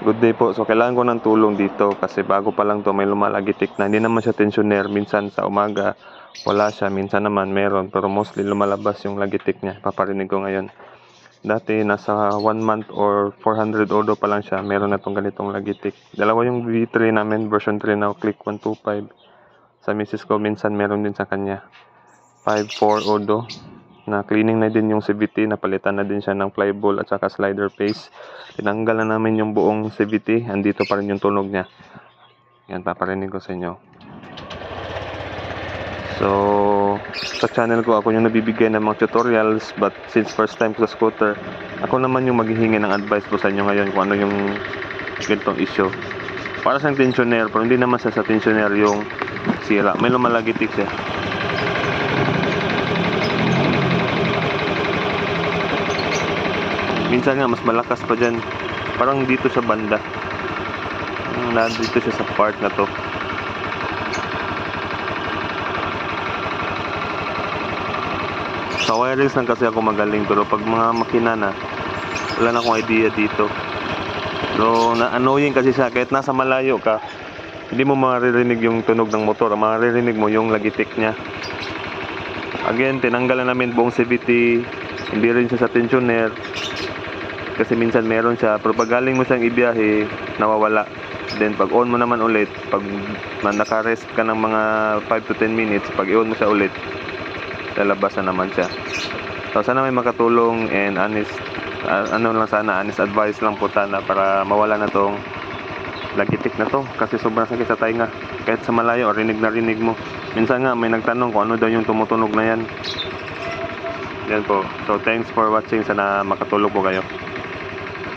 Good day po. So, kailangan ko ng tulong dito kasi bago pa lang to may lumalagitik na. Hindi naman siya tensioner. Minsan sa umaga, wala siya. Minsan naman meron. Pero mostly lumalabas yung lagitik niya. Paparinig ko ngayon. Dati, nasa 1 month or 400 odo pa lang siya. Meron na tong ganitong lagitik. Dalawa yung V3 namin, version 3 na click 125. Sa misis ko, minsan meron din sa kanya. 5.4 odo na cleaning na din yung CVT, napalitan na din siya ng flyball at saka slider face. Tinanggal na namin yung buong CVT, andito pa rin yung tunog niya. Yan, paparinig ko sa inyo. So, sa channel ko, ako yung nabibigay ng mga tutorials but since first time ko sa scooter, ako naman yung maghihingi ng advice ko sa inyo ngayon kung ano yung ganitong issue. Para sa tensioner, pero hindi naman sa sa tensioner yung sira. May lumalagitik siya. Minsan nga mas malakas pa dyan. Parang dito sa banda. Hmm, Na dito siya sa part na to. Sa wireless lang kasi ako magaling pero pag mga makina na wala na akong idea dito. So na annoying kasi siya kahit nasa malayo ka hindi mo maririnig yung tunog ng motor, maririnig mo yung lagitik niya. Again, tinanggalan namin buong CVT, hindi rin siya sa tensioner, kasi minsan meron siya. Pero pag galing mo siyang ibiyahe nawawala. Then pag on mo naman ulit pag naka-rest ka ng mga 5 to 10 minutes pag i-on mo siya ulit lalabas na naman siya. So sana may makatulong and honest ah, ano lang sana honest advice lang po sana para mawala na tong lagitik na to. Kasi sobrang sakit sa tainga. Kahit sa malayo rinig na rinig mo. Minsan nga may nagtanong kung ano daw yung tumutunog na yan. Yan po. So thanks for watching. Sana makatulong po kayo